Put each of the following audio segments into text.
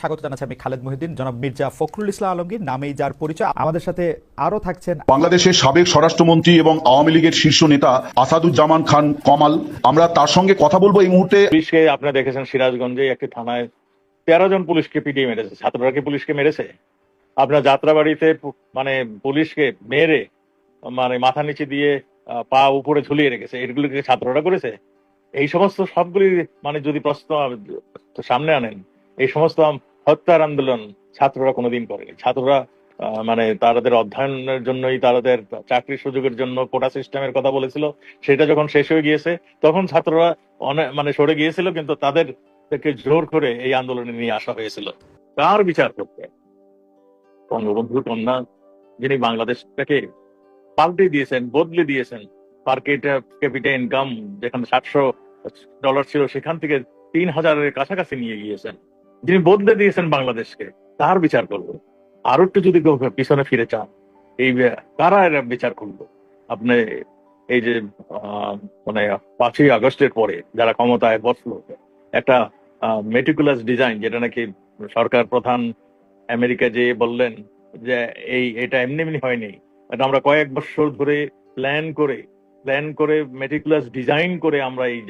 স্বাগত জানাচ্ছি আমি খালেদ মহিউদ্দিন। জনাব মির্জা ফখরুল ইসলাম আলমগীর নামেই যার পরিচয়। আমাদের সাথে আরও থাকছেন বাংলাদেশের সাবেক স্বরাষ্ট্রমন্ত্রী এবং আওয়ামী লীগের শীর্ষ নেতা আসাদুজ্জামান খান কমাল। আমরা তার সঙ্গে কথা বলব এই মুহূর্তে। পুলিশকে আপনারা দেখেছেন সিরাজগঞ্জে একটি থানায় তেরো জন পুলিশকে পিটিয়ে মেরেছে। ছাত্ররা কি পুলিশকে মেরেছে? আপনার যাত্রাবাড়িতে মানে পুলিশকে মেরে মানে মাথা নিচে দিয়ে পা উপরে ঝুলিয়ে রেখেছে। এগুলোকে ছাত্ররা করেছে? এই সমস্ত সবগুলি মানে যদি প্রশ্ন সামনে আনেন এই সমস্ত হত্যার আন্দোলন ছাত্ররা কোনোদিন করেনি। ছাত্ররা মানে তাদের অধ্যয়নের জন্যই তাদের চাকরির সুযোগের জন্য কোটা সিস্টেমের কথা বলেছিল। সেটা যখন শেষ হয়ে গিয়েছে, তখন ছাত্ররা অনেক মানে সরে গিয়েছিল, কিন্তু তাদের থেকে জোর করে এই আন্দোলনে নিয়ে আসা হয়েছিল। কার বিচার করতে? বঙ্গবন্ধুর কন্যা যিনি বাংলাদেশটাকে পাল্টে দিয়েছেন, বদলে দিয়েছেন, পার ক্যাপিটা ইনকাম যেখানে সাতশো ডলার ছিল, সেখান থেকে তিন হাজারের কাছাকাছি নিয়ে গিয়েছেন। যিনি বদলে দিয়েছেন বাংলাদেশকে, তার বিচার করব। আরও একটু যদি পিছনে ফিরে চান, এই কারা এরা বিচার করব? আপনি এই যে মানে পাঁচই আগস্টের পরে যারা ক্ষমতায় বসল, একটা মেটিকুলাস ডিজাইন যেটা নাকি সরকার প্রধান আমেরিকা যে বললেন যে এই, এটা এমনি এমনি হয়নি। এটা আমরা কয়েক বছর ধরে প্ল্যান করে প্ল্যান করে মেটিকুলাস ডিজাইন করে আমরা এই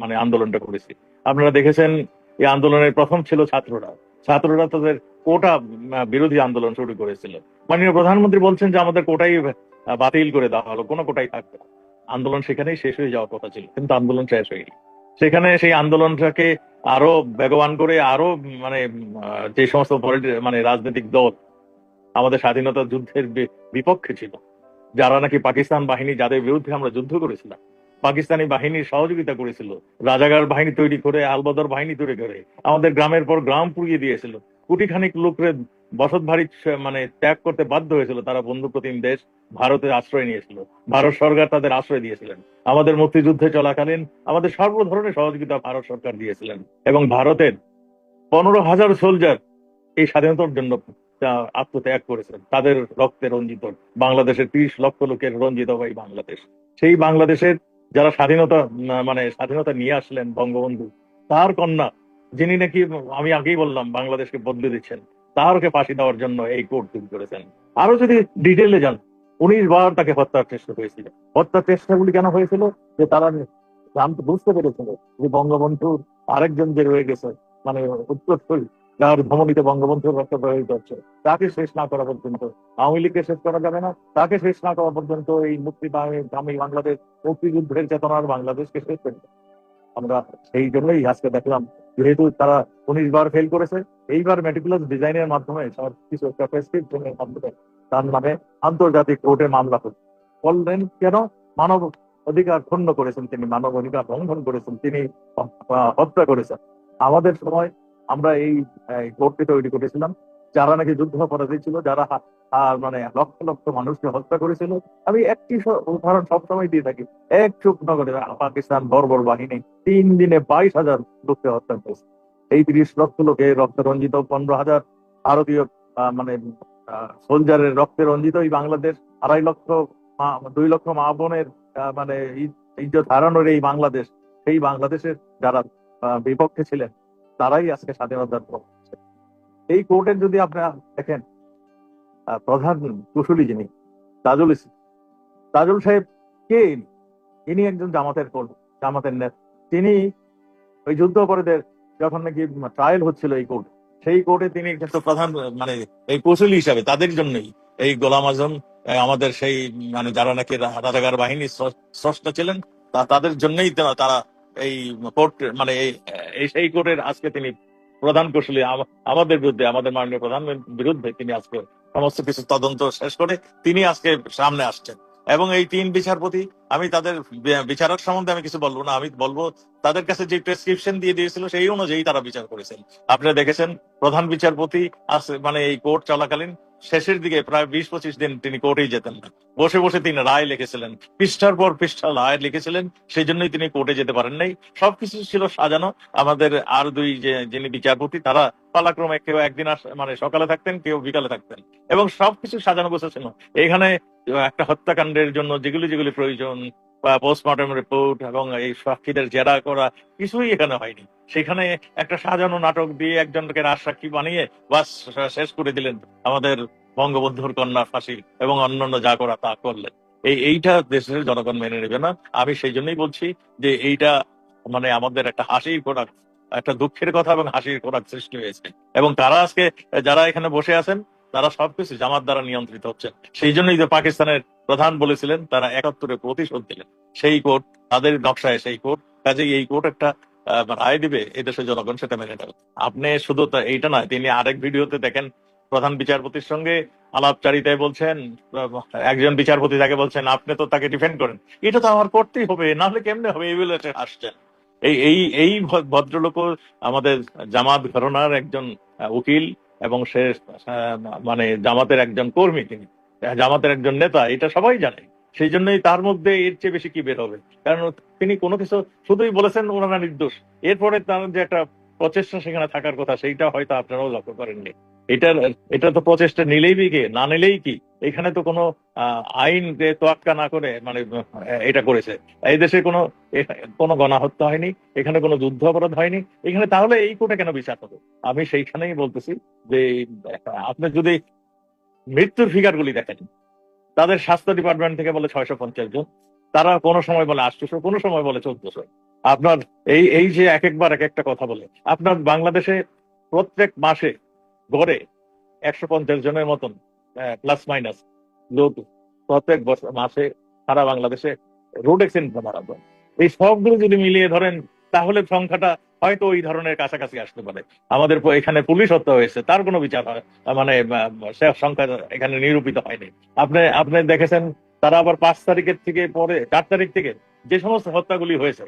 মানে আন্দোলনটা করেছি। আপনারা দেখেছেন এই আন্দোলনের প্রথম ছিল ছাত্ররা। ছাত্ররা তাদের কোটা বিরোধী আন্দোলন শুরু করেছিল। মাননীয় প্রধানমন্ত্রী বলছেন যে আমাদের কোটাই বাতিল করে দেওয়া হলো, কোনো কোটাই থাকবে আন্দোলন সেখানেই শেষ হয়ে যাওয়ার কথা ছিল, কিন্তু আন্দোলন শেষ হয়নি। সেখানে সেই আন্দোলনটাকে আরও বেগবান করে, আরও মানে যে সমস্ত মানে রাজনৈতিক দল আমাদের স্বাধীনতা যুদ্ধের বিপক্ষে ছিল, যারা নাকি পাকিস্তান বাহিনী যাদের বিরুদ্ধে আমরা যুদ্ধ করেছিলাম পাকিস্তানি বাহিনীর সহযোগিতা করেছিল। রাজাগার বাহিনী তৈরি করে, আলবদর বাহিনী তৈরি করে। আমাদের গ্রামের পর গ্রাম পুড়িয়ে দিয়েছিল। কোটি খানিক লোকরে বসত ভারী মানে ত্যাগ করতে বাধ্য হয়েছিল। তারা বন্ধু প্রতিম দেশ ভারতের আশ্রয় নিয়েছিল। ভারত সরকার তাদের আশ্রয় দিয়েছিলেন। আমাদের মুক্তিযুদ্ধে চলাকালীন আমাদের সর্ব ধরনের সহযোগিতা ভারত সরকার দিয়েছিলেন। এবং ভারতের পনেরো হাজার সোলজার এই স্বাধীনতার জন্য আত্মত্যাগ করেছেন। তাদের রক্তে রঞ্জিত। বাংলাদেশের ত্রিশ লক্ষ লোকের রঞ্জিত ভাই বাংলাদেশ। সেই বাংলাদেশের যারা স্বাধীনতা মানে স্বাধীনতা নিয়ে আসলেন বঙ্গবন্ধু, তার কন্যা, যিনি নাকি, আমি আগেই বললাম, বাংলাদেশকে বদলে দিচ্ছেন তারকে ফাঁসি দেওয়ার জন্য এই কোর্ট তৈরি করেছেন। আরও যদি ডিটেলে যান, উনিশ বার তাকে হত্যার চেষ্টা হয়েছিল হত্যার চেষ্টাগুলি কেন হয়েছিল? যে তারা জানতে বুঝতে পেরেছিল যে বঙ্গবন্ধুর আরেকজন যে রয়ে গেছে মানে উত্তরসূরি যার ধমনীতে বঙ্গবন্ধুর রক্ত প্রবাহিত হচ্ছে। তাকে শেষ না করা পর্যন্ত, আওয়ামী লীগকে শেষ করা যাবে না। তাকে শেষ না করা পর্যন্ত এই মুক্তি দামি বাংলাদেশ মুক্তিযুদ্ধের চেতনার বাংলাদেশকে শেষ করবে আমরা সেই জন্যই আজকে দেখলাম, যেহেতু তারা উনিশ বার ফেল করেছে, এইবার মেটিকুলাস ডিজাইনের মাধ্যমে সব কিছু একটা প্রেসক্রিপশনের মাধ্যমে, তার নামে আন্তর্জাতিক কোর্টে মামলা করছে। বললেন কেন? মানব অধিকার ক্ষুণ্ণ করেছেন তিনি, মানব অধিকার লঙ্ঘন করেছেন, তিনি হত্যা করেছেন। আমাদের সময় আমরা এই কোর্টটি তৈরি করেছিলাম। যারা নাকি যুদ্ধ অপরাধী ছিল, যারা মানে লক্ষ লক্ষ মানুষকে হত্যা করেছিল, আমি একটি উদাহরণ সবসময় দিয়ে থাকি। এক চুপ নগরে পাকিস্তান বর্বর বাহিনী তিন দিনে বাইশ হাজার লোককে হত্যা করেছে। এই তিরিশ লক্ষ লোকে রক্ত রঞ্জিত, পনেরো হাজার ভারতীয় মানে সোলজারের রক্তে রঞ্জিত এই বাংলাদেশ, আড়াই লক্ষ দুই লক্ষ মা বোনের মানে ইজ্জত হারানোর এই বাংলাদেশ, সেই বাংলাদেশের যারা বিপক্ষে ছিলেন তারাই আজকে স্বাধীনতার পর এই কোর্টের যদি আপনারা দেখেন প্রধান কুশলী যিনি, তাজুল ইসলাম, তাজুল সাহেব কে ইনি? একজন জামাতের কোর্ট, জামাতের নেতা তিনি ওই যুদ্ধ অপরাধের যখন নাকি ট্রায়াল হচ্ছিল এই কোর্ট, সেই কোর্টে তিনি কিন্তু প্রধান মানে এই কৌশলী হিসাবে তাদের জন্যই এই গোলাম আজম আমাদের সেই মানে যারা নাকি রাজাকার বাহিনীর স্র- স্রষ্টা ছিলেন তাদের জন্যই তারা এই কোর্ট মানে এই- কোর্টের আজকে তিনি প্রধান কৌশলী, আম- আমাদের বিরুদ্ধে, আমাদের মাননীয় প্রধানমন্ত্রীর বিরুদ্ধে তিনি আজকে সমস্ত কিছু তদন্ত শেষ করে তিনি আজকে সামনে আসছেন। এবং এই তিন বিচারপতি, আমি তাদের বিচারক সম্বন্ধে আমি কিছু বলব না, আমি বলব তাদের কাছে যে প্রেসক্রিপশন দিয়ে দিয়েছিল সেই অনুযায়ী তারা বিচার করেছেন। আপনারা দেখেছেন, প্রধান বিচারপতি মানে এই কোর্ট চলাকালীন শেষের দিকে প্রায় বিশ পঁচিশ দিন তিনি কোর্টেই যেতেন না। বসে বসে তিনি রায় লিখেছিলেন। পৃষ্ঠার পর পৃষ্ঠা রায় লিখেছিলেন, সেই জন্যই তিনি কোর্টে যেতে পারেন নাই। সবকিছু ছিল সাজানো। আমাদের আর দুই যে, যিনি বিচারপতি, তারা পালাক্রমে কেউ একদিন মানে সকালে থাকতেন, কেউ বিকালে থাকতেন। এবং সবকিছু সাজানো গোছানো এখানে একটা হত্যাকাণ্ডের জন্য যেগুলি যেগুলি প্রয়োজন বা পোস্টমর্টম রিপোর্ট এবং এই সাক্ষীদের জেরা করা কিছুই এখানে হয়নি। সেখানে একটা সাজানো নাটক দিয়ে একজনকে রাজসাক্ষী বানিয়ে বাস, শেষ করে দিলেন আমাদের বঙ্গবন্ধুর কন্যা ফাঁসি এবং অন্যান্য যা করা তা করলেন। এই, এইটা দেশের জনগণ মেনে নেবে না। আমি সেই জন্যই বলছি যে এইটা মানে আমাদের একটা হাসির খোরাক, একটা দুঃখের কথা এবং হাসির খোরাক সৃষ্টি হয়েছে। এবং তারা আজকে, যারা এখানে বসে আছেন তারা সবকিছু জামাত দ্বারা নিয়ন্ত্রিত হচ্ছে। সেই জন্যই যে পাকিস্তানের প্রধান বলেছিলেন, তারা একাত্তরে প্রতিশোধ দিলেন। সেই কোর্ট, তাদের নকশায় সেই কোর্ট, কাজেই এই কোর্ট একটা রায় দিবে এই দেশের জনগণ সেটা মেনে নেবে। আপনি শুধু এইটা নয়, তিনি আরেক ভিডিওতে দেখেন, প্রধান বিচারপতির সঙ্গে আলাপচারিতায় বলছেন একজন বিচারপতি তাকে বলছেন, আপনি তো তাকে ডিফেন্ড করেন। এটা তো আমার করতেই হবে না হলে কেমনে হবে? এই বলে আসছেন এই এই এই ভদ্রলোক আমাদের জামাত ঘরনার একজন উকিল এবং সে মানে জামাতের একজন কর্মী তিনি, জামাতের একজন নেতা, এটা সবাই জানে। সেই জন্যই তার মধ্যে এর চেয়ে বেশি কি বের হবে? কারণ তিনি কোনো কিছু শুধুই বলেছেন, ওনারা নির্দোষ। এরপরে তার যে একটা প্রচেষ্টা সেখানে থাকার কথা, সেইটা হয়তো আপনারাও লক্ষ্য করেননি। এটার, এটা তো প্রচেষ্টা নিলেই কি, না নিলেই কি? এখানে তো কোনো আইন যে তোয়াক্কা না করে মানে এটা করেছে। এই দেশে কোনো কোনো গণহত্যা হয়নি, এখানে কোনো যুদ্ধ অপরাধ হয়নি। এখানে তাহলে এই কোর্টে কেন বিচার হবে? আমি সেইখানেই বলতেছি যে, আপনি যদি মৃত্যুর ফিগার গুলি দেখেন, তাদের স্বাস্থ্য ডিপার্টমেন্ট থেকে বলে ছয়শো পঞ্চাশ জন, তারা কোনো সময় বলে আটশোশো, কোনো সময় বলে চোদ্দশো। আপনার এই এই যে এক একবার এক একটা কথা বলে, আপনার বাংলাদেশে প্রত্যেক মাসে গড়ে একশো পঞ্চাশ জনের মতন প্লাস মাইনাস লোক প্রত্যেক বছর মাসে সারা বাংলাদেশে রোড অ্যাক্সিডেন্ট মারা যায় এই সবগুলো যদি মিলিয়ে ধরেন, তাহলে সংখ্যাটা হয়তো ওই ধরনের কাছাকাছি আসতে পারে। আমাদের এখানে পুলিশ হত্যা হয়েছে, তার কোনো বিচার হয় মানে সংখ্যা এখানে নিরূপিত হয়নি। আপনি আপনি দেখেছেন, তারা আবার পাঁচ তারিখের থেকে পরে, চার তারিখ থেকে যে সমস্ত হত্যাগুলি হয়েছে,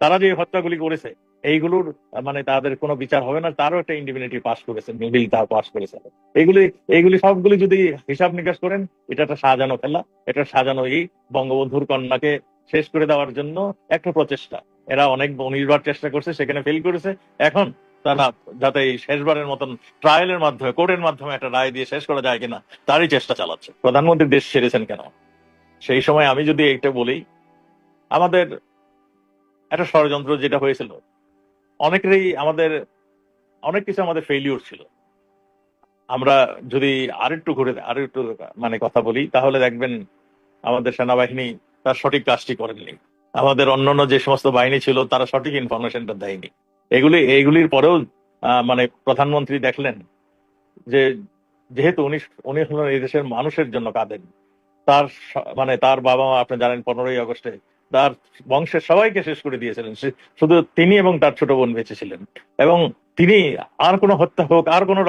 তারা যে হত্যাগুলি করেছে এইগুলোর মানে তাদের কোনো বিচার হবে না, তারও একটা ইন্ডিমিনিটি পাস করেছে বিল তার পাস করেছে। এইগুলি এইগুলি সবগুলি যদি হিসাব নিকাশ করেন, এটা একটা সাজানো খেলা, এটা সাজানো এই বঙ্গবন্ধুর কন্যাকে শেষ করে দেওয়ার জন্য একটা প্রচেষ্টা। এরা অনেক অনির্বার চেষ্টা করছে, সেখানে ফেল করেছে। এখন তারা যাতে এই শেষবারের মতন ট্রায়ালের মাধ্যমে কোর্টের মাধ্যমে একটা রায় দিয়ে শেষ করা যায় কিনা, তারই চেষ্টা চালাচ্ছে। প্রধানমন্ত্রী দেশ ছেড়েছেন কেন? সেই সময় আমি যদি এটা বলি, আমাদের একটা ষড়যন্ত্র যেটা হয়েছিল অনেকেরই আমাদের, অনেক কিছু আমাদের ফেলিওর ছিল। আমরা যদি আরেকটু ঘুরে আরেকটু মানে কথা বলি, তাহলে দেখবেন আমাদের সেনাবাহিনী তার সঠিক কাজটি করেননি আমাদের অন্যান্য যে সমস্ত বাহিনী ছিল, তারা সঠিক ইনফরমেশনটা দেয়নি। এগুলি এইগুলির পরেও মানে প্রধানমন্ত্রী দেখলেন যে, যেহেতু উনি উনি হলেন এই দেশের মানুষের জন্য কাঁদেন, তার মানে তার বাবা মা আপনি জানেন, পনেরোই আগস্টে তার বংশের সবাইকে শেষ করে দিয়েছিলেন। শুধু তিনি এবং তার ছোট বোন বেঁচে ছিলেন। এবং তিনি আর কোনো হত্যা হোক, আর কোনো